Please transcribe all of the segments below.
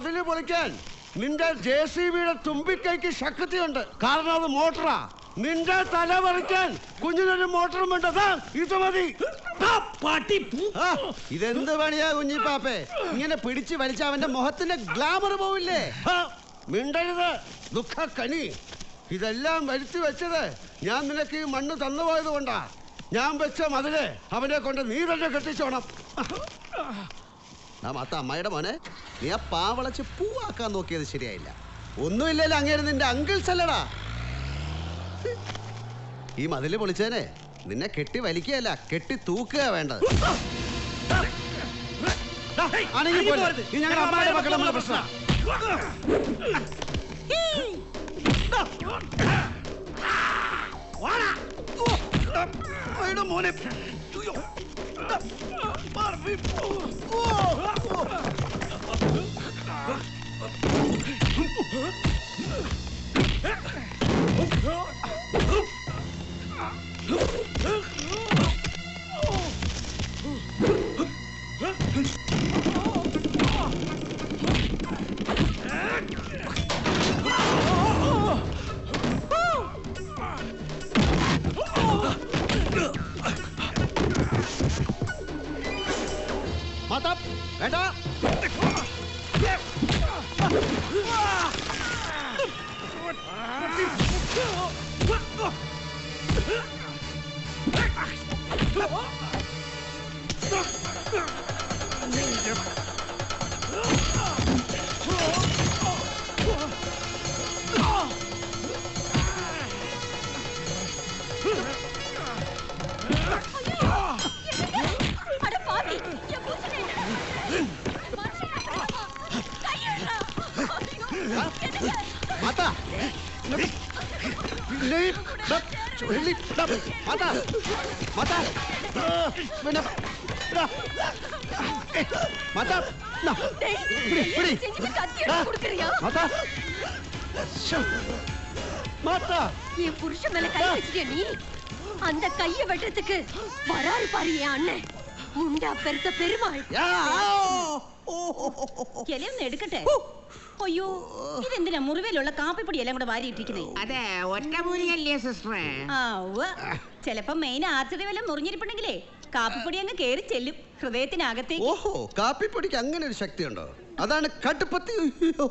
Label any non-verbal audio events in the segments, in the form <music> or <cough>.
മതിൽ പൊളിക്കാൻ. നിന്റെ ജെ സി ബിയുടെ തുമ്പിക്കൈക്ക് ശക്തിയുണ്ട്. കാരണം അത് മോട്ടറാ. നിന്റെ തല പറിക്കാൻ കുഞ്ഞിനൊരു മോട്ടറും വേണ്ടതാ ഇത് മതി. ഇതെന്ത് പണിയാ കുഞ്ഞിപ്പാപ്പേ ഇങ്ങനെ പിടിച്ചു വലിച്ച അവന്റെ മുഖത്തിന്റെ ഗ്ലാമർ പോവില്ലേ? മിണ്ടരുത്. ദുഃഖ കനി ഇതെല്ലാം വരുത്തി വെച്ചത് ഞാൻ നിനക്ക് ഈ മണ്ണ് തന്നുപോയത് കൊണ്ടാ ഞാൻ വെച്ച മതിൽ അവനെ കൊണ്ട് നീ തന്നെ കെട്ടിച്ചോണം. ആ മത്ത അമ്മായിയുടെ മോനെ നീ ആ പാവളച്ച് പൂവാക്കാൻ നോക്കിയത് ശരിയായില്ല. ഒന്നുമില്ലല്ലോ അങ്ങേര് നിന്റെ അങ്കിൾസ് അല്ലടാ. ഈ മതിൽ പൊളിച്ചേനെ നിന്നെ കെട്ടി വലിക്കുകയല്ല കെട്ടി തൂക്കുക വേണ്ടത്. പ്രശ്നം. മോനെ. മാതാ 快走快 கொடுக்குறியா മാതാ ശ്ശോ. മാതാ என் புருஷன் மேல கை வச்சிட்டியா நீ அந்த கைய வெட்டுறதுக்கு வராரு பாரு என் அண்ணன் முண்டா பெருத்த பெருமாள் യാ, ഓ, ഇലയൊന്ന് എടുക്കട്ടെ അയ്യോ ഇതെന്തിനാ മുറിവിലുള്ള കാപ്പിപ്പൊടി എല്ലാം കൂടെ വാരിയിട്ടിരിക്കുന്നേ അതെ ഒറ്റമൂലിയല്ലേ സിസ്റ്ററെ ആ ഉവ്വ് ചിലപ്പോ മെയിൻ ആർട്ടറി വല്ലതും മുറിഞ്ഞിരിപ്പുണ്ടെങ്കിലേ കാപ്പിപ്പൊടി അങ്ങ് കേറി ചെല്ലും. ഹൃദയത്തിനകത്തേക്ക്. ഓഹോ കാപ്പിപ്പൊടിക്ക് അങ്ങനെ ഒരു ശക്തിയുണ്ടോ? അതാണ് കടുപ്പത്തി അയ്യോ,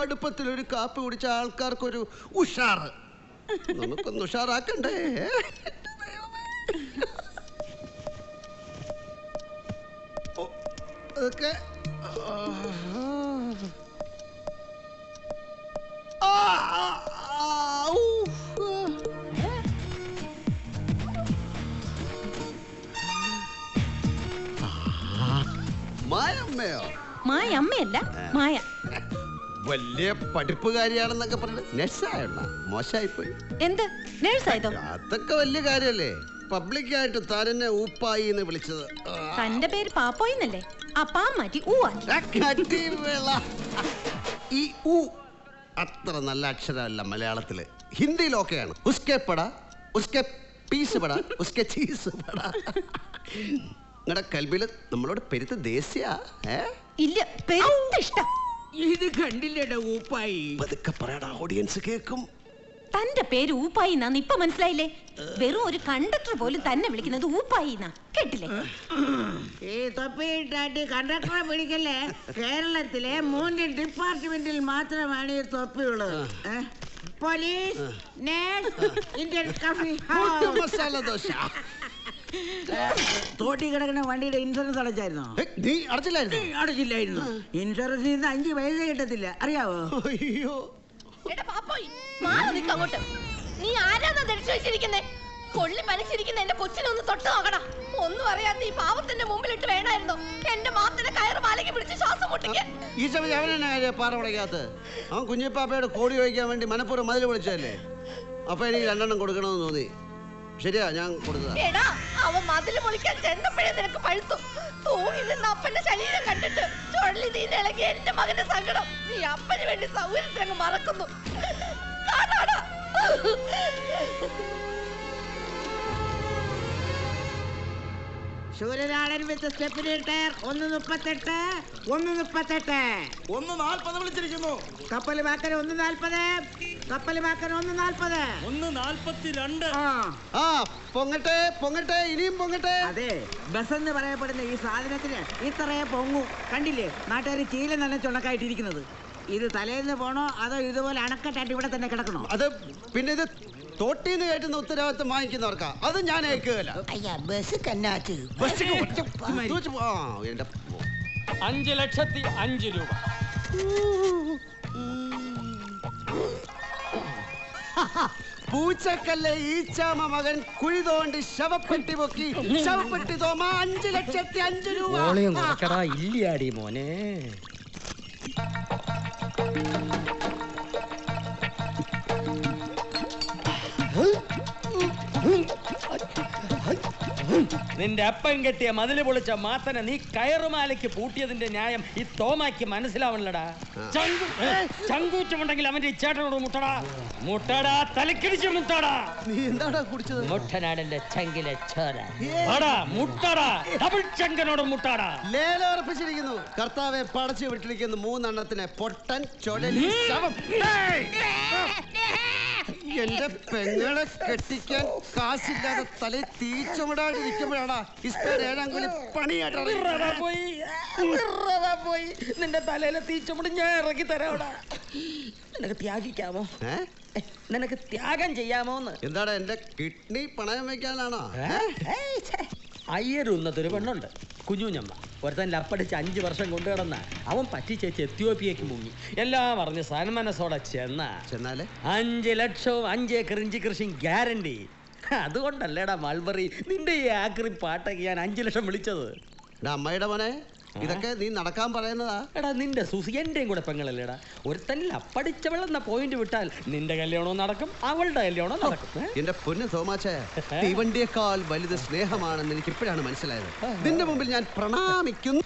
കടുപ്പത്തിൽ ഒരു കാപ്പി കുടിച്ച ആൾക്കാർക്കൊരു ഉഷാറ്. നമുക്കൊന്ന് ഉഷാറാക്കണ്ടേ? അതൊക്കെ ആ, മായമ്മയോ മായ അമ്മയല്ല മായ. വലിയ പഠിപ്പുകാരിയാണെന്നൊക്കെ പറഞ്ഞു നെസ്സായുള്ള മോശമായിപ്പോയി എന്ത്? നേഴ്സായതോ? അതൊക്കെ വലിയ കാര്യല്ലേ? പബ്ലിക്കായിട്ട് തന്നെ ഊപ്പായി എന്ന് വിളിച്ചത് തന്റെ പേര് പാപ്പോയിന്നല്ലേ? ആ പാ മാറ്റി ഈ ഊ അത്ര നല്ല അക്ഷരമല്ല മലയാളത്തിൽ. ഹിന്ദിയിലൊക്കെയാണ്. ഉസ്കെ പട ഉസ്കെ പീസ് പട ഉസ്കെ ചീസ് പട. നിങ്ങളുടെ കൽബിൽ നമ്മളോട് പെരുത്ത് ദേശീയ ഇല്ല പെരുത്ത ഇഷ്ടം. ഇത് കണ്ടില്ലേടാ ഊപ്പായി. പതുക്കെ പറയടാ ഓഡിയൻസ് കേൾക്കും തന്റെ പേര് ഊപ്പായി എന്നാന്ന് ഇപ്പൊ മനസ്സിലായില്ലേ? വെറും ഒരു കണ്ടക്ടർ പോലും തന്നെ വിളിക്കുന്നത് ഊപ്പായി എന്നാ കേട്ടില്ലേ? ഈ തൊപ്പിയിട്ടാട്ടി കണ്ടക്ടറെ പിടിക്കല്ലേ? കേരളത്തിലെ മൂന്ന് ഡിപ്പാർട്ട്മെന്റിൽ മാത്രമാണ് ഈ തൊപ്പിയുള്ളത്. Police nurse Indian coffee masala dosa. തോട്ടി കിടക്കുന്ന വണ്ടിയുടെ ഇൻഷുറൻസ് അടച്ചായിരുന്നോ? നീ അടച്ചില്ലായിരുന്നു? അടച്ചില്ലായിരുന്നു. ഇൻഷുറൻസിൽ നിന്ന് അഞ്ച് പൈസ കിട്ടത്തില്ല. അറിയാവോ? അയ്യോ. അങ്ങോട്ട്. നീ ആരാന്നാ കൊള്ളി എന്റെ തൊട്ട് നോക്കടാ. ഒന്നും അറിയാത്ത ഈ പാവത്തിന്റെ മുമ്പിലിട്ട് വേണായിരുന്നു. എന്റെ മാത്തിന്റെ കയറ് മാലയ്ക്ക് പിടിച്ച് ശ്വാസം മുട്ടിക്കാൻ ഈ സമയത്ത് അവനെന്നാ കാര്യം പാറ ഉടയ്ക്കാത്ത അവൻ കുഞ്ഞിപ്പാപ്പയുടെ കോടി ഒഴിക്കാൻ വേണ്ടി മനപ്പൂർവം മതിൽ വിളിച്ചതല്ലേ അപ്പൊ എനിക്ക് രണ്ടെണ്ണം കൊടുക്കണമെന്ന് തോന്നി. ശരിയാ ഞാൻ കൊടുത്തതാ. എടാ അവൻ മതിൽ പൊളിക്കാൻ ചെന്നപ്പോഴേ നിനക്ക് പഴുത്തു. തൂങ്ങി നിന്ന് അപ്പന്റെ ശരീരം കണ്ടിട്ട് ചുഴലി നീന്നിളകി എന്റെ മകന്റെ സങ്കടം. നീ അപ്പന് വേണ്ടി സൗകര്യത്തിനങ്ങ് മറക്കുന്നു. കാണാടാ. സൂര്യനാടൻ വിത്ത് സ്റ്റെപ്പിന് ടയർ ഒന്ന് മുപ്പത്തെട്ട് ഒന്ന് മുപ്പത്തെട്ട്. ഒന്ന് നാൽപ്പത് വിളിച്ചിരിക്കുന്നു. കപ്പൽ വാക്കര ഒന്ന് നാൽപ്പത്. കപ്പൽ വാക്കൻ ഒന്ന് നാൽപ്പത്. ഒന്ന് നാൽപ്പത്തിരണ്ട്. ആ. പൊങ്ങട്ടെ പൊങ്ങട്ടെ ഇനിയും പൊങ്ങട്ടെ. അതെ ബസ് എന്ന് പറയപ്പെടുന്ന ഈ സാധനത്തിന് ഇത്രയെ പൊങ്ങു. കണ്ടില്ലേ നാട്ടുകാർ ചീല നല്ല ചുണക്കായിട്ടിരിക്കുന്നത് ഇത് തലേന്ന് പോണോ അതോ ഇതുപോലെ അണക്കെട്ടായിട്ട് ഇവിടെ തന്നെ കിടക്കണോ? അത് പിന്നെ ഇത് തോട്ടീന്ന് കയറ്റുന്ന ഉത്തരവാദിത്തം വാങ്ങിക്കുന്നവർക്കാ. അത് ഞാൻ അയക്കുകയില്ല അയ്യാ ബസ് കന്നാച്ച് അഞ്ച് ലക്ഷത്തി അഞ്ച് രൂപ. <laughs> പൂച്ചക്കല്ലെ ഈച്ചാമ മകൻ കുഴി തോണ്ടി ശവപ്പെട്ടി പൊക്കി. ശവപ്പെട്ടി തോമ അഞ്ചു ലക്ഷത്തി അഞ്ചു രൂപ. ഇല്ലാടി മോനെ. നിന്റെ അപ്പൻ കെട്ടിയ മതിൽ പൊളിച്ച മാത്തനെ നീ കയറുമാലയ്ക്ക് പൂട്ടിയതിന്റെ ന്യായം ഈ തോമാക്ക് മനസ്സിലാവണല്ലടാ. ചങ്കു ചങ്കൂറ്റമുണ്ടെങ്കിൽ അവന്റെ ഇച്ചാട്ടനോട് മുട്ടടാ. മുട്ടടാ തലക്കിടിച്ച് മുട്ടടാ. നീ എന്താടാ കുടിച്ചത്? മുട്ടനാടിന്റെ ചങ്കിലെ ചോര. മുട്ടടാ. ഡബിൾ ചങ്കനോട് മുട്ടാടാ. ലേലം ഉറപ്പിച്ചിരിക്കുന്നു. കർത്താവെ പടച്ചു വിട്ടിരിക്കുന്നു മൂന്നെണ്ണത്തിനെ. പൊട്ടൻ ചൊടലി ശവം. ഏയ്! എന്റെ പെങ്ങളെ കെട്ടിക്കാൻ കാശില്ലാതെ തലയിൽ തീച്ചുമിടാതിരിക്കുമ്പോഴാണ് ഇസ്പേർ ഏഴാം കൂലി പണിയായിട്ട് പോയി. പോയി. നിന്റെ തലയിലെ തീച്ചമുടി ഞാൻ ഇറക്കി തരാടാ നിനക്ക് ത്യാഗിക്കാമോ? നിനക്ക് ത്യാഗം ചെയ്യാമോന്ന്? എന്താടാ എന്റെ കിഡ്നി പണയം വെക്കാനാണോ? അയ്യരുന്നതൊരു പെണ്ണുണ്ട്. കുഞ്ഞുഞ്ഞമ്മ. ഒരുത്തൻ ലപ്പടിച്ച് അഞ്ച് വർഷം കൊണ്ടു കിടന്ന അവൻ പറ്റിച്ചേച്ച് എത്തിയോപ്പിയേക്ക് മുങ്ങി. എല്ലാം അറിഞ്ഞ് സന്മനസ്സോടെ ചെന്ന. ചെന്നാൽ? അഞ്ച് ലക്ഷവും അഞ്ച് കൃഞ്ചി കൃഷി കൃഷിയും ഗ്യാരണ്ടി. അതുകൊണ്ടല്ലേടാ മൾബറി. നിന്റെ ഈ ആക്രി പാട്ടൊക്കെ ഞാൻ അഞ്ചു ലക്ഷം വിളിച്ചത്. എടാ അമ്മയുടെ മോനെ. ഇതൊക്കെ നീ നടക്കാൻ പറയുന്നതാ. എടാ നിന്റെ സുസി എന്റെയും കൂടെ പെങ്ങളല്ലേടാ. ഒരുത്തല്ല പഠിച്ചവളെന്ന പോയിന്റ് വിട്ടാൽ നിന്റെ കല്യാണവും നടക്കും അവളുടെ കല്യാണവും നടക്കും? എന്റെ പൊന്ന് സോമാച്ച തീവണ്ടിയേക്കാൾ വലുത് സ്നേഹമാണെന്ന് എനിക്ക് ഇപ്പോഴാണ് മനസ്സിലായത്. നിന്റെ മുമ്പിൽ ഞാൻ പ്രണാമിക്കുന്നു.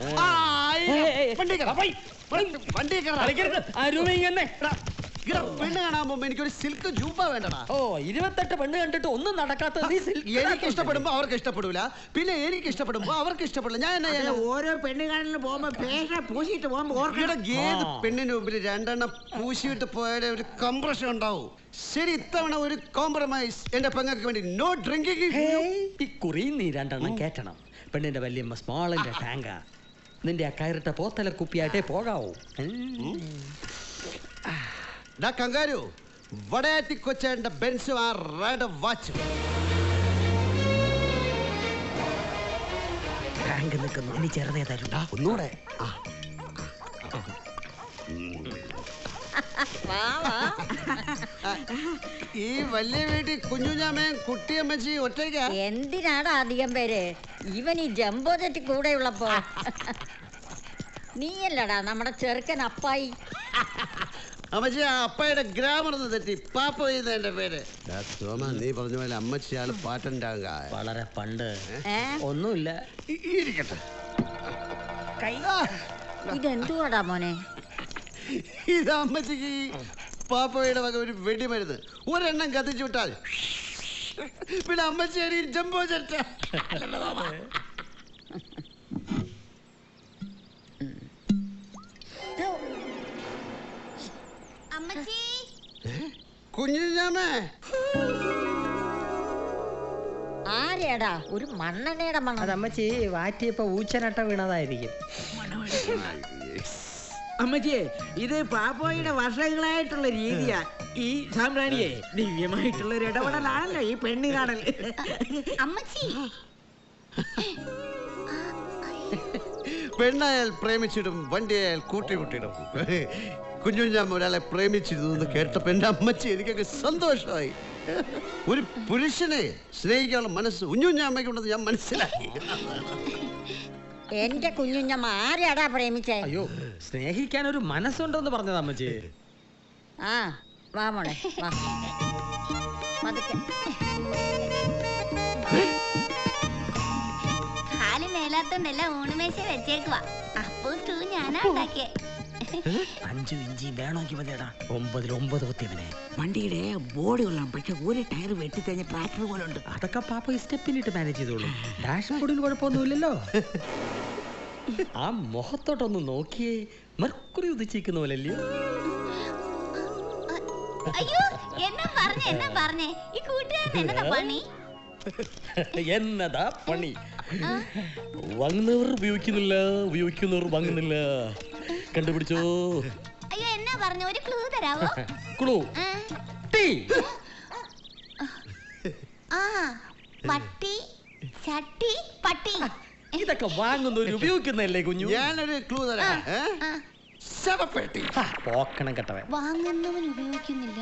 വണ്ടി. വണ്ടി- വണ്ടി കയറാം. പെണ്ണ് കാണാൻ പോകുമ്പോ എനിക്കൊരു സിൽക്ക് ജൂബ വേണ്ടടാ. ഓ ഇരുപത്തെട്ട് പെണ്ണ് കണ്ടിട്ട് ഒന്നും നടക്കാത്ത നീ സിൽക്ക് എനിക്ക് ഇഷ്ടപ്പെടുമ്പോ അവർക്ക് ഇഷ്ടപ്പെടൂല. പിന്നെ എനിക്ക് ഇഷ്ടപ്പെടുമ്പോ അവർക്ക് ഇഷ്ടപ്പെടില്ല ഞാൻ എന്നാ ഓരോ പെണ്ണ് കാണലിന് പോകുമ്പോ പേശ പൂശിയിട്ട് പോകുമ്പോ ഓർക്കണം. ഏത്. പെണ്ണിന് മുമ്പിൽ രണ്ടെണ്ണം പൂശിയിട്ട് പോയാലേ ഒരു കംപ്രഷൻ ഉണ്ടാവും? ശരി ഇത്തവണ ഒരു കോംപ്രമൈസ് എന്റെ പെങ്ങൾക്ക് വേണ്ടി നോ ഡ്രിങ്കിങ് ഹേയ്, ഈ കുറി നീ രണ്ടെണ്ണം കേറ്റണം. പെണ്ണിന്റെ വല്യമ്മ സ്മോളിന്റെ ടാങ്ക. നിന്റെ ആ കയറിട്ട പോത്തല കുപ്പിയായിട്ടേ പോകാവൂ. ഡാ കങ്കാരു വടയാറ്റി കൊച്ചേന്റെ ബെൻസും ആ റെഡ് വാച്ചും ടാങ്ക് നിൽക്കുന്നു. ഇനി ചെറുതേ തരും. ഒന്നുകൂടെ ഈ വലിയ വീട്ടിൽ കുഞ്ഞുഞ്ഞാമയും കുട്ടിയമ്മച്ചി ഒറ്റയ്ക്ക? എന്തിനാടാ അധികം പേര്? ഇവൻ ഈ ജംബോ ജെറ്റ് കൂടെയുള്ളപ്പോ നീയല്ലടാ നമ്മുടെ ചെറുക്കൻ അപ്പായി. അമ്മച്ചി ആ അപ്പയുടെ ഗ്രാമർ ഒന്ന് തെറ്റി. പാപ്പ ചെയ്യുന്ന എന്റെ പേര്. സോമ നീ പറഞ്ഞ പോലെ അമ്മച്ചിയാണ് പാട്ടുണ്ടാകുക. വളരെ പണ്ട്. ഒന്നുമില്ല. ഇരിക്കട്ടെ. ഇതെന്തുവാടാ മോനെ? ഇത് അമ്മച്ചിക്ക് പാപ്പയുടെ വക ഒരു വെടിമരുന്ന്. ഒരെണ്ണം കത്തിച്ചു വിട്ടാൽ. പിന്നെ അമ്മച്ചേരി ജംബോ ചെറ്റ ആരെയാടാ ഒരു മണ്ണെണ്ണയുടെ മണം. അതമ്മച്ചി വാറ്റിയപ്പോ ഊച്ചനട്ട വീണതായിരിക്കും. അമ്മച്ചിയെ ഇത് പാപ്പോയുടെ വർഷങ്ങളായിട്ടുള്ള രീതിയാ. ഈ സാമ്രാണിയെ ദിവ്യമായിട്ടുള്ള ഒരു ഇടപെടലാണല്ലോ ഈ പെണ്ണ് കാണൽ. അമ്മച്ചി. പെണ്ണായാൽ പ്രേമിച്ചിടും വണ്ടിയായാൽ കൂട്ടിമുട്ടിടും കുഞ്ഞുഞ്ഞാമ്മ ഒരാളെ പ്രേമിച്ചിരുന്നു എന്ന് കേട്ടപ്പോൾ എന്റെ അമ്മച്ചി എനിക്കൊക്കെ സന്തോഷമായി. ഒരു പുരുഷനെ സ്നേഹിക്കാനുള്ള മനസ്സ് കുഞ്ഞുഞ്ഞാമ്മയ്ക്കുണ്ടെന്ന് ഞാൻ മനസ്സിലാക്കി. എന്റെ കുഞ്ഞുഞ്ഞമ്മ ആരാടാ പ്രേമിച്ചേ? അയ്യോ സ്നേഹിക്കാൻ ഒരു മനസ്സുണ്ടെന്ന് പറഞ്ഞത് അമ്മച്ചി. ആ വാ മോളെ വാ. പതുക്കെ. കാൽ മേലാത്തോണ്ടല്ല ഊണുമേശ വെച്ചേക്കുവാ. അപ്പൂ തൂ ഞാനാ ഉണ്ടാക്കിയേ അഞ്ചു ഇഞ്ചി വേണമെങ്കിൽ മതിയടാ ഒമ്പതിൽ ഒമ്പത് കുത്തിയവനെ വണ്ടിയുടെ ബോഡി കൊള്ളാം. പക്ഷെ ഒരു ടയർ വെട്ടി വെട്ടിത്തഞ്ഞ ട്രാക്ടർ പോലെ ഉണ്ട്. അതൊക്കെ പാപ്പ സ്റ്റെപ്പിലിട്ട് മാനേജ് ചെയ്തോളൂ. ഡാഷ് ബോർഡിൽ കുഴപ്പമൊന്നുമില്ലല്ലോ. ആ മുഖത്തോട്ടൊന്ന് നോക്കിയേ മെർക്കുറി ഉദിച്ചിരിക്കുന്ന പോലല്ലയോ അയ്യോ എന്നാ പറഞ്ഞേ എന്നാ പറഞ്ഞേ? ഈ കൂട്ടുകാരൻ എന്നതാ പണി? എന്നതാ പണി? വാങ്ങുന്നവർ ഉപയോഗിക്കുന്നില്ല ഉപയോഗിക്കുന്നവർ വാങ്ങുന്നില്ല. കണ്ടുപിടിച്ചോ. അയ്യോ എന്നാ പറഞ്ഞു? ഒരു ക്ലൂ തരാവോ? ക്ലൂ ആ, ടീ. ആ പട്ടി ചട്ടി പട്ടി. ഇതൊക്കെ വാങ്ങുന്നവർ ഉപയോഗിക്കുന്നല്ലേ കുഞ്ഞു? ഞാനൊരു ക്ലൂ തരാം. ശവപ്പെട്ടി പോക്കണം കെട്ടവൻ. വാങ്ങുന്നവൻ ഉപയോഗിക്കുന്നില്ല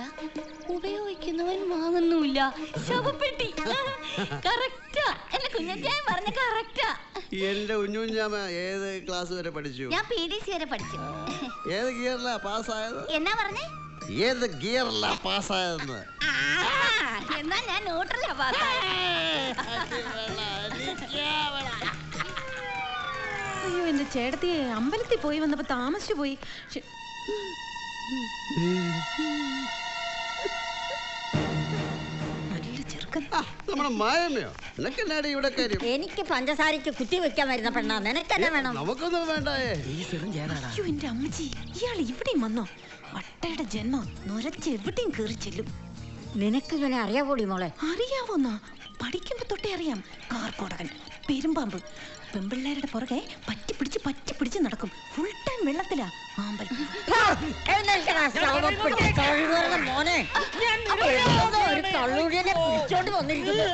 ഉപയോഗിക്കുന്നവൻ വാങ്ങുന്നുമില്ല. ശവപ്പെട്ടി. കറക്റ്റാ എന്റെ കുഞ്ഞച്ചായൻ പറഞ്ഞ കറക്റ്റാ എന്റെ ഉഞ്ഞുഞ്ഞാമ ഏത് ക്ലാസ് വരെ പഠിച്ചു? ഞാൻ പി ഡി സി വരെ പഠിച്ചു. ഏത് ഗിയറിലാ പാസ്സായത്? എന്നാ പറഞ്ഞേ? ഏത് ഗിയറിലാ പാസ്സായതെന്ന്? എന്നാ ഞാൻ ന്യൂട്രലാ പാസ്സായത്. അയ്യോ എന്റെ ചേട്ടത്തി അമ്പലത്തിൽ പോയി വന്നപ്പോ താമസിച്ചു പോയി. ശ്ശെ. ചെറുക്കൻ. നമ്മുടെ മായമ്മയോ? നിനക്ക് ഇവിടെ കാര്യം? എനിക്ക് പഞ്ചസാരക്ക് കുത്തി വെക്കാൻ വരുന്ന പെണ്ണാ. നിനക്കെന്നെ വേണം? നമുക്കൊന്നും അയ്യോ എന്റെ അമ്മച്ചി ഇയാൾ ഇവിടെയും വന്നോ? വട്ടയുടെ ജന്മം നുരച്ച് എവിടെയും കയറി ചെല്ലും. നിനക്ക് ഇവനെ അറിയാവോടി മോളെ? അറിയാവോന്നാ? പഠിക്കുമ്പോ തൊട്ടേ അറിയാം. കാർക്കോടകൻ പെരുമ്പാമ്പ്. പെമ്പിള്ളേരുടെ പുറകെ പറ്റി പിടിച്ച് പറ്റി പിടിച്ച് നടക്കും. ഫുൾ ടൈം വെള്ളത്തിലാ ആമ്പൽ മോനെ. ഒരു പിടിച്ചോണ്ട് വന്നിരിക്കുന്നു.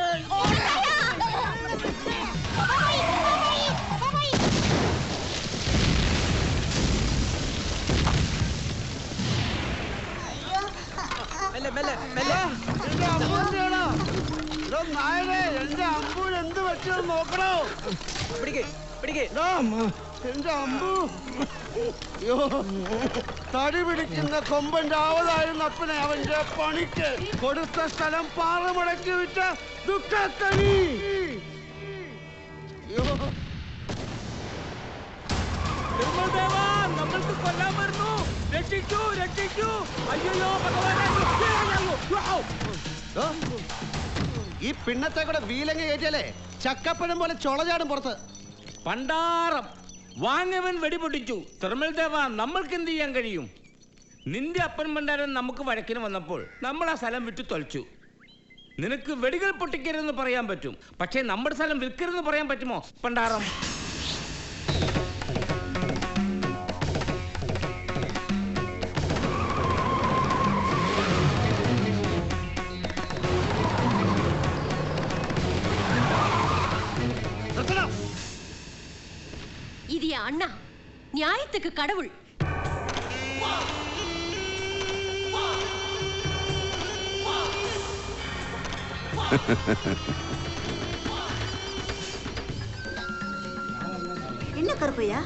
എന്റെ അമ്പൂന് എന്ത് പറ്റിയോ നോക്കണോ? എടോ, എന്റെ അമ്പു. അയ്യോ തടി പിടിക്കുന്ന കൊമ്പന്റെ ആവതായിരുന്നു അപ്പനെ അവന്റെ പണിക്ക് കൊടുത്ത സ്ഥലം പാറമടക്കി വിറ്റ ദുഃഖത്തനി അയ്യോ. നമ്മൾക്ക് കൊല്ലാൻ വരുന്നു. രക്ഷിക്കൂ രക്ഷിക്കൂ. അയ്യോ ഓ, ഈ പിണ്ണത്തെ കൂടെ വീലങ്ങ് കയറ്റിയാലേ ചക്കപ്പഴം പോലെ ചൊളചാടും പുറത്ത്. പണ്ടാറം വാങ്ങവൻ വെടിപൊട്ടിച്ചു. തെർമൽ ദേവ നമ്മൾക്ക് എന്ത് ചെയ്യാൻ കഴിയും? നിന്റെ അപ്പൻ പണ്ടാരൻ നമുക്ക് വഴക്കിന് വന്നപ്പോൾ നമ്മൾ ആ സ്ഥലം വിട്ടു തൊലച്ചു. നിനക്ക് വെടികൾ പൊട്ടിക്കരുതെന്ന് പറയാൻ പറ്റും. പക്ഷേ നമ്മുടെ സ്ഥലം വിൽക്കരുതെന്ന് പറയാൻ പറ്റുമോ പണ്ടാറം என் அண்ணா. நியாயத்துக்கு கடவுள். என்ன கருப்பையா?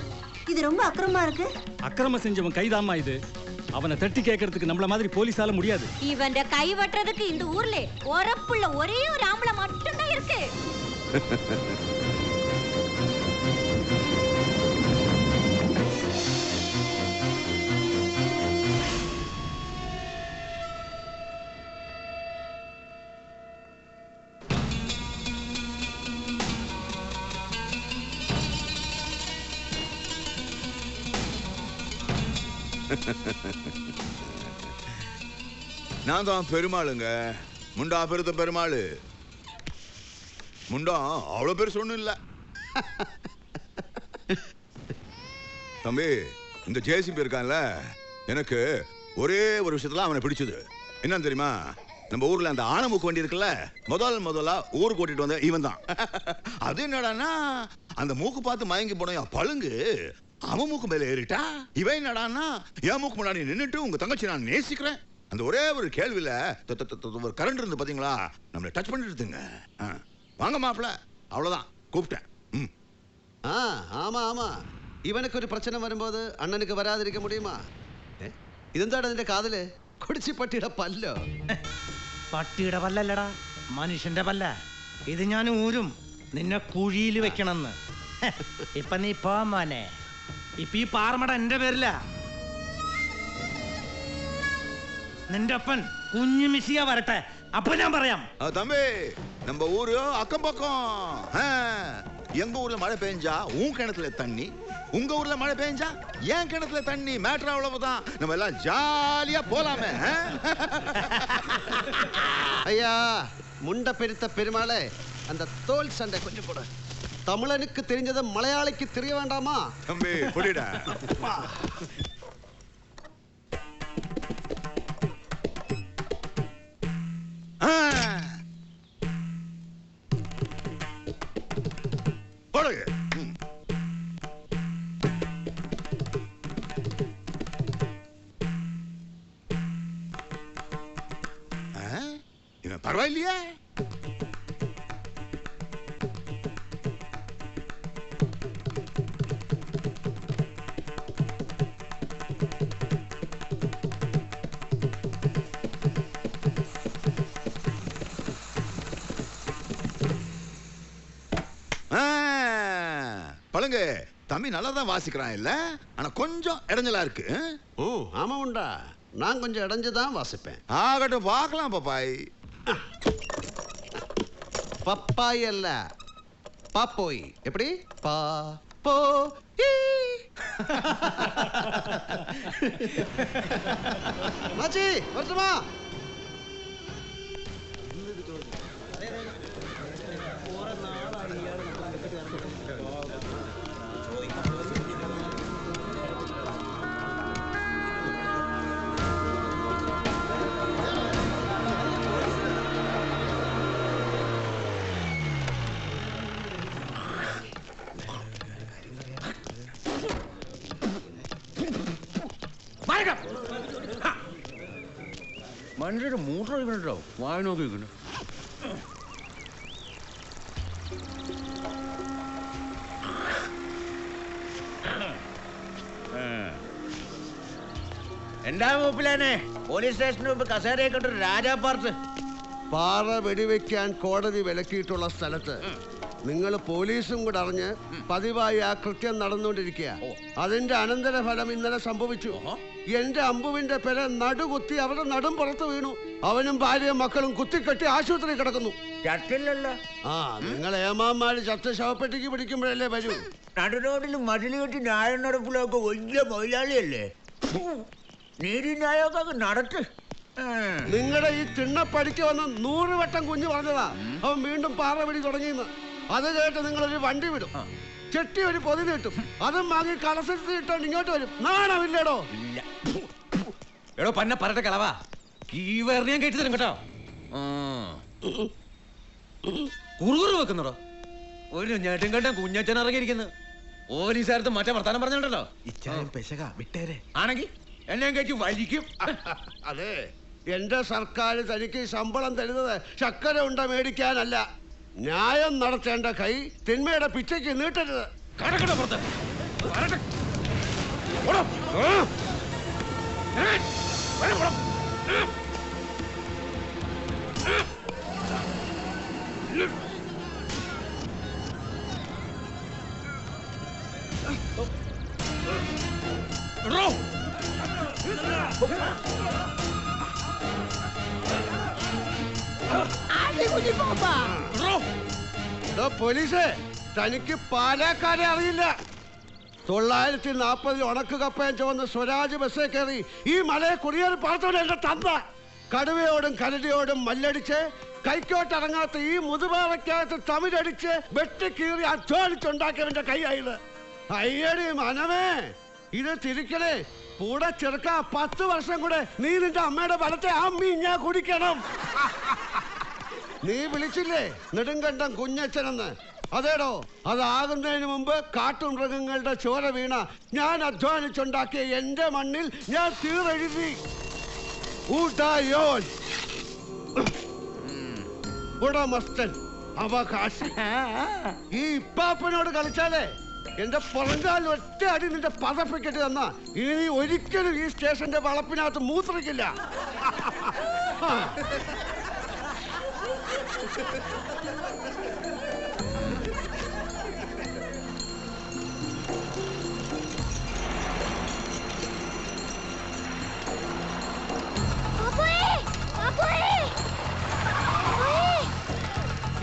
இது ரொம்ப அக்கிரமா இருக்கு. அக்கிரமம் செஞ்சவன் கைதாம்மா இது. அவனை தட்டி கேட்கறதுக்கு நம்மள மாதிரி போலீஸால முடியாது. இவன் கை வெட்டுறதுக்கு இந்த ஊர்ல உரப்புள்ள ஒரே ஒரு ஆம்பளை மட்டும்தான் இருக்கு. <laughs> <laughs> நான் தான் பெருமாளுங்க. முண்டா பெருத்த பெருமாள். முண்டா அவ்வளோ பேர் சொன்னும் இல்லை. <laughs> தம்பி இந்த ஜேசிபி இருக்கான்ல எனக்கு ஒரே ஒரு விஷயத்துல அவனை பிடிச்சது. என்னன்னு தெரியுமா? நம்ம ஊர்ல அந்த ஆனமுக்கு வண்டி இருக்குல்ல முதல் முதலா ஊருக்கு ஓட்டிட்டு வந்த இவன் தான் <laughs> அது என்னடான்னா அந்த மூக்கு பார்த்து மயங்கி போனோம் பழுங்கு அவன் மூக்கு மேல ஏறிட்டா இவன் என்னடான்னா என் மூக்கு முன்னாடி நின்னுட்டு உங்க தங்கச்சி நான் நேசிக்கிறேன் அந்த ஒரே ஒரு கேள்வியில த- த- த- த- ஒரு கரண்ட் இருந்து பாத்தீங்களா நம்மளை டச் பண்ணிட்டுங்க வாங்க மாப்பிள அவ்வளவுதான் கூப்பிட்டேன் ம் ஆ ஆமா ஆமா இவனுக்கு ஒரு பிரச்சனை வரும்போது அண்ணனுக்கு வராதிருக்க முடியுமா ഏ? ഇതെന്താണ് നിന്റെ കാതില് കുടിച്ചിപ്പട്ടിയുടെ പല്ലോ പട്ടിയുടെ പല്ലല്ലടാ മനുഷ്യന്റെ പല്ല ഇത് ഞാൻ ഊരും നിന്നെ കുഴിയിൽ വെക്കണമെന്ന് ഇപ്പൊ നീ പോ മോനെ ഇപ്പൊ ഈ പാറമട എന്റെ പേരില നിന്റെ അപ്പൻ കുഞ്ഞു മിശിയ വരട്ടെ അപ്പൊ ഞാൻ പറയാം ஆ, தம்பி நம்ம ஊரு அக்கம் பக்கம் ஆ, எங்க ஊர்ல மழை பெஞ்சா உன் கிணத்துல தண்ணி உங்க ஊர்ல மழை பெஞ்சா என் கிணத்துல தண்ணி மேட்ரு அவ்வளவுதான் நம்ம எல்லாம் ஜாலியா போலாமே ஆ? ஐயா முண்ட பெருத்த பெருமாளே அந்த தோல் சண்டை கொஞ்சம் போட தமிழனுக்கு தெரிஞ்சதை மலையாளிக்கு தெரிய வேண்டாமா? தம்பி புடிடா போடுங்க. இவன் பரவாயில்லையே? பழங்கு தம்பி நல்லா தான் வாசிக்கிறான் இல்ல? ஆனா கொஞ்சம் இடைஞ்சலா இருக்கு. ஓ ஆமா உண்டா. நான் கொஞ்சம் இடைஞ்சு தான் வாசிப்பேன். ஆகட்டும் பார்க்கலாம் பப்பாய். பப்பாய் அல்ல. பாப்போய். எப்படி? பா போ. <laughs> மாச்சி வரட்டுமா മനുഷ്യര് മൂത്ര ഒഴിക്കണോ വായ നോക്കി വെക്കണം എന്താ മൂപ്പിലാനെ? പോലീസ് സ്റ്റേഷന് മുമ്പ് കസേരയെ രാജാ പാർത്ത് പാറ വെടിവെക്കാൻ കോടതി വിലക്കിയിട്ടുള്ള സ്ഥലത്ത് നിങ്ങൾ പോലീസും കൂടെ അറിഞ്ഞ് പതിവായി ആ കൃത്യം നടന്നുകൊണ്ടിരിക്കുക അതിന്റെ അനന്തരഫലം ഇന്നലെ സംഭവിച്ചു. എന്റെ അമ്പുവിന്റെ പെര നടുകുത്തി അവരുടെ നടും പുറത്ത് വീണു. അവനും ഭാര്യയും മക്കളും കുത്തിക്കെട്ടി ആശുപത്രി കിടക്കുന്നു. ചട്ടില്ലല്ലോ ആ നിങ്ങൾ ഏമാന്മാര് ചത്ത ശവപ്പെട്ടിക്ക് പിടിക്കുമ്പോഴല്ലേ വരൂ. നടുനോടിലും മതിൽ കെട്ടി ന്യായം നടപ്പിലൊക്കെ വലിയ മൊയിലാളിയല്ലേ? നീതി ന്യായമൊക്കെ നടത്ത് നിങ്ങളുടെ ഈ തിണ്ണപ്പടിക്ക് വന്ന് നൂറ് വട്ടം കുഞ്ഞു പറഞ്ഞതാ. അവൻ വീണ്ടും പാറ വെടി തുടങ്ങിയെന്ന്. അത് കേട്ട് നിങ്ങളൊരു വണ്ടി വിടും. ചെട്ടി ഒരു പൊതി കിട്ടും. അതും വാങ്ങി കളസെടുത്ത് ഇട്ടോണ്ട് ഇങ്ങോട്ട് വരും. നാണമില്ലടോ. എടോ പന്ന പറട്ടെ കളവാ. ഈ വേറെ ഞാൻ കേട്ടു. തരും കേട്ടോ കുറുകുറു വെക്കുന്നടോ. ഒരു ഞാട്ടും കേട്ടാ കുഞ്ഞച്ചൻ ഇറങ്ങിയിരിക്കുന്നു. പോലീസുകാരത്ത് മറ്റേ വർത്താനം പറഞ്ഞിട്ടുണ്ടല്ലോ. പെശക വിട്ടേരെ. ആണെങ്കിൽ എന്നെ കയറ്റി വലിക്കും. അതെ എന്റെ സർക്കാർ തനിക്ക് ശമ്പളം തരുന്നത് ശക്കര ഉണ്ട മേടിക്കാനല്ല. ന്യായം നടത്തേണ്ട കൈ തിന്മയുടെ പിച്ചയ്ക്ക് നീട്ടരുത്. കടക്കട പുറത്ത്. വരട്ടെ. ഓടോ. ഏ. പോലീസേ തനിക്ക് പാലക്കാരെ അറിയില്ല. തൊള്ളായിരത്തി നാൽപ്പതിൽ ഉണക്ക് കപ്പയും ചുവന്ന് സ്വരാജ് ബസ്സിൽ കയറി ഈ മലയെ കുറിയേറി പാർത്തോടെ എന്റെ തന്ത. കടുവയോടും കരടിയോടും മല്ലടിച്ച് കൈക്കോട്ടിറങ്ങാത്ത ഈ മുതുപാറയ്ക്കകത്ത് തമിഴടിച്ച് വെട്ടിക്കീറി അധ്വാനിച്ചുണ്ടാക്കിയവന്റെ കൈയായത്. അയ്യടി മനമേ ഇത് തിരിക്കണേ. കൂടെ ചെറുക്ക പത്ത് വർഷം കൂടെ നീ നിന്റെ അമ്മയുടെ ബലത്തെ അമ്മി ഞാൻ കുടിക്കണം. നീ വിളിച്ചില്ലേ? നെടുങ്കണ്ടം കുഞ്ഞച്ചനെന്ന് അതേടോ അതാകുന്നതിന് മുമ്പ് കാട്ടുമൃഗങ്ങളുടെ ചോര വീണ ഞാൻ അധ്വാനിച്ചുണ്ടാക്കിയ എന്റെ മണ്ണിൽ ഞാൻ തീറെഴുതി ഊട്ടായോൻ ഉടമസ്ഥൻ അവകാശി. ഈ ഇപ്പാപ്പനോട് കളിച്ചാലേ എന്റെ പുറങ്കാൽ ഒറ്റ അടി നിന്റെ പതപ്പിക്കട്ട് തന്ന. ഇനി ഒരിക്കലും ഈ സ്റ്റേഷന്റെ വളപ്പിനകത്ത് മൂത്രിക്കില്ല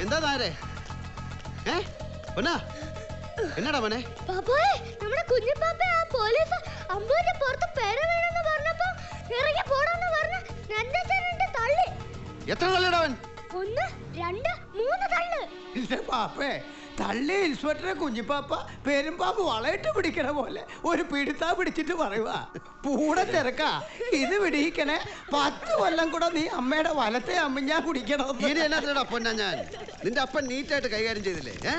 എന്താ താരെ? ഏ? ഒന്നാ എന്നടാ മോനെ? പാപ്പായെ നമ്മുടെ കുഞ്ഞുപാപ്പ ആ പോലീസ് അമ്പൂരിന്റെ പുറത്ത് പേര വേണമെന്ന് പറഞ്ഞപ്പോ ഇറങ്ങി പോണെന്ന് പറഞ്ഞ രണ്ടച്ഛനുണ്ട് തള്ളി. എത്ര തള്ളിടാവൻ ഒന്ന് രണ്ട് മൂന്ന് തള്ള്. ഇല്ല പാപ്പേ തള്ളി ഇൻസ്പെക്ടറെ കുഞ്ഞിപ്പാപ്പ പെരുമ്പാമ്പ് വളയിട്ട് പിടിക്കണ പോലെ ഒരു പിടുത്താ പിടിച്ചിട്ട് പറയുക പൂടെ തിരക്ക ഇത് പിടിക്കണേ പത്ത് കൊല്ലം കൂടെ നീ അമ്മയുടെ വലത്തെ അമ്മിഞ്ഞാ കുടിക്കണം ഇനി എന്നാത്തിനടാ പൊന്നാ ഞാൻ? നിന്റെ അപ്പൻ നീറ്റായിട്ട് കൈകാര്യം ചെയ്തില്ലേ ഏ?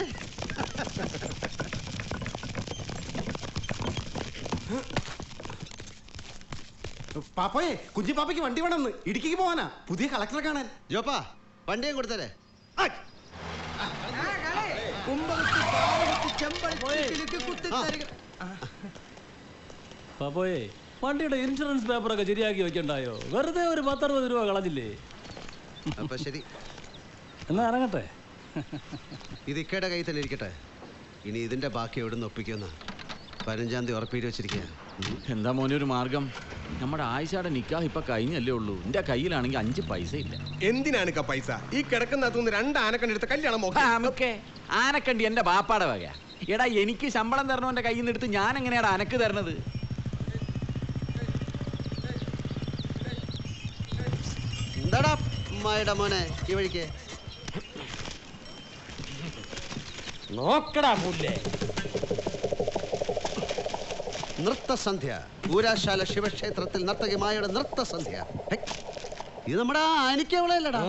പാപ്പയെ കുഞ്ഞിപ്പാപ്പയ്ക്ക് വണ്ടി വേണമെന്ന്. ഇടുക്കിക്ക് പോവാനാ. പുതിയ കളക്ടറെ കാണാൻ. ജോപ്പാ വണ്ടിയും കൊടുത്തരേ. പാപ്പോയെ വണ്ടിയുടെ ഇൻഷുറൻസ് പേപ്പറൊക്കെ ശരിയാക്കി വെക്കണ്ടായോ? വെറുതെ ഒരു പത്തറുപത് രൂപ കളഞ്ഞില്ലേ? അപ്പൊ ശരി. എന്നാ ഇറങ്ങട്ടെ. ഇത് ഇക്കയുടെ കയ്യിൽ തന്നെ ഇരിക്കട്ടെ. ഇനി ഇതിന്റെ ബാക്കി എവിടെ നിന്ന് ഒപ്പിക്കുന്ന പതിനഞ്ചാം തീയതി ഉറപ്പിയിട്ട് എന്താ മോനെ ഒരു മാർഗം? നമ്മുടെ ആയിഷയുടെ നിക്കാഹ് ഇപ്പൊ കഴിഞ്ഞല്ലേ ഉള്ളൂ. എന്റെ കയ്യിലാണെങ്കിൽ അഞ്ച് പൈസ ഇല്ല എന്തിനാണ് ഇക്ക പൈസ? ഈ കിടക്കുന്ന രണ്ട് ആനക്കണ്ടി എടുത്ത് കല്യാണം നോക്കാം. ആനക്കണ്ടി എന്റെ ബാപ്പാടെ വക. എടാ എനിക്ക് ശമ്പളം തരണവന്റെ കയ്യിൽ നിന്ന് എടുത്ത് ഞാൻ എങ്ങനെയാണ് അനക്ക് തരണത്? എന്താടാ മോനെ ഈ വഴിക്ക്? നോക്കടാ പുല്ലേ. നൃത്തസന്ധ്യ. ഊരാശാല ശിവക്ഷേത്രത്തിൽ നർത്തകിമായുടെ നൃത്തസന്ധ്യ. ഇത് നമ്മുടെ അനിക്കവളല്ലടാ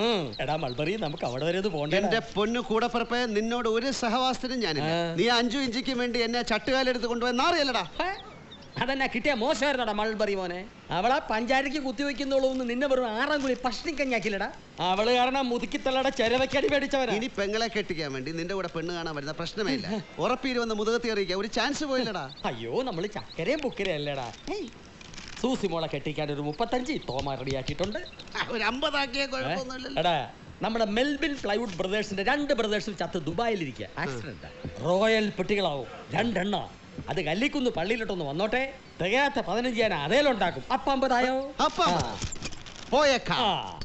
എടാ മൾബറി നമുക്ക് അവിടെ വരെ പോകണ്ട എന്റെ പൊന്നു കൂടെ പറപ്പേ നിന്നോട് ഒരു സഹവാസത്തിനും ഞാനില്ല. നീ അഞ്ചു ഇഞ്ചിക്ക് വേണ്ടി എന്നെ ചട്ടുകാലെടുത്ത് കൊണ്ടുപോയി നാറിയല്ലടാ. അതെന്നാ കിട്ടിയ മോശമായിരുന്നടാ മൾബറി മോനെ. അവളെ പഞ്ചായത്തിക്ക് കുത്തിവെക്കുന്നുള്ളൂ എന്ന് നിന്നെ വെറും ആറാം കുളി പഷ്ണിക്കഞ്ഞാക്കില്ലടാ അവൾ കാരണം മുതുക്കിത്തള്ളയുടെ ചെരവക്കടി മേടിച്ചവനാ. ഇനി പെങ്ങളെ കെട്ടിക്കാൻ വേണ്ടി നിന്റെ കൂടെ പെണ്ണ് കാണാൻ വരുന്ന പ്രശ്നമേ ഇല്ല ഉറപ്പിരുവന്ന് മുതുകത്തി അറിയിക്കാൻ ഒരു ചാൻസ് പോയില്ലടാ. അയ്യോ നമ്മൾ ചക്കരയും പുക്കരയും അല്ലേടാ സൂസി മോളെ കെട്ടിക്കാൻ ഒരു മുപ്പത്തഞ്ച് തോമ റെഡിയാക്കിയിട്ടുണ്ട്. <laughs> ഒരു അമ്പതാക്കിയ നമ്മുടെ മെൽബിൻ ഫ്ലൈവുഡ് ബ്രദേഴ്സിന്റെ രണ്ട് ബ്രദേഴ്സും ചത്ത് ദുബായിലിരിക്കുക ആക്സിഡന്റ് റോയൽ പെട്ടികളാവും. രണ്ടെണ്ണ. അത് കല്ലിക്കുന്ന് പള്ളിയിലിട്ടൊന്ന് വന്നോട്ടെ. തികയാത്ത പതിനഞ്ച് ഞാൻ അതേലുണ്ടാക്കും. അപ്പൊ അമ്പതായോ? അപ്പ പോയേക്കാം.